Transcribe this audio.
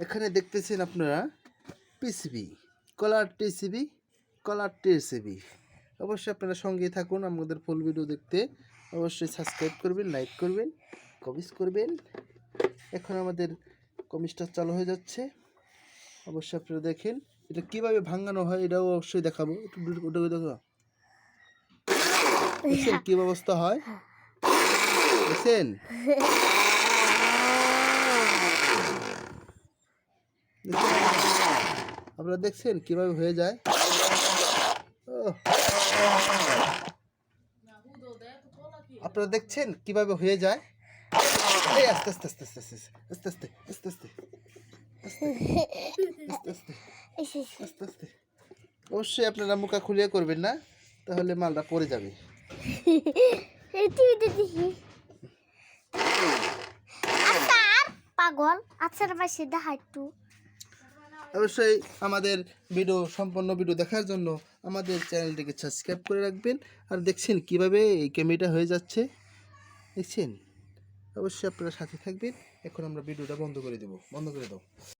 এখানে দেখতেছেন আপনারা PCB collar TCB collar TCB অবশ্যই আপনারা সঙ্গে থাকুন আমাদের ফুল ভিডিও দেখতে। অবশ্যই সাবস্ক্রাইব করবেন লাইক করবেন কমেন্টস করবেন। এখন আমাদের কমিস্টার চালু হয়ে যাচ্ছে। অবশ্যই আপনারা দেখেন এটা কীভাবে ভাঙানো হয় এটাও অবশ্যই দেখাবো। একটু ওটা দেখো কি ব্যবস্থা হয়। দেখছেন? আপনারা দেখছেন কীভাবে হয়ে যায়। আপনারা দেখছেন কীভাবে হয়ে যায় আস্তে আস্তে আস্তে আস্তে আস্তে আস্তে আস্তে আস্তে আস্তে আস্তে আস্তে অবশ্যই আপনারা মুখা খুলিয়ে করবেন না তাহলে মালটা পড়ে যাবে টিভিতে দেখি আচ্ছা পাগল আচ্ছা ভাই সেটা হাইটু অবশ্যই আমাদের ভিডিও সম্পূর্ণ ভিডিও দেখার জন্য আমাদের চ্যানেলটিকে সাবস্ক্রাইব করে রাখবেন। আর দেখছেন কীভাবে এই ক্যামেরাটা হয়ে যাচ্ছে? দেখছেন? অবশ্যই আপনারা সাথে থাকবেন। এখন আমরা ভিডিওটা বন্ধ করে দেব। বন্ধ করে দাও।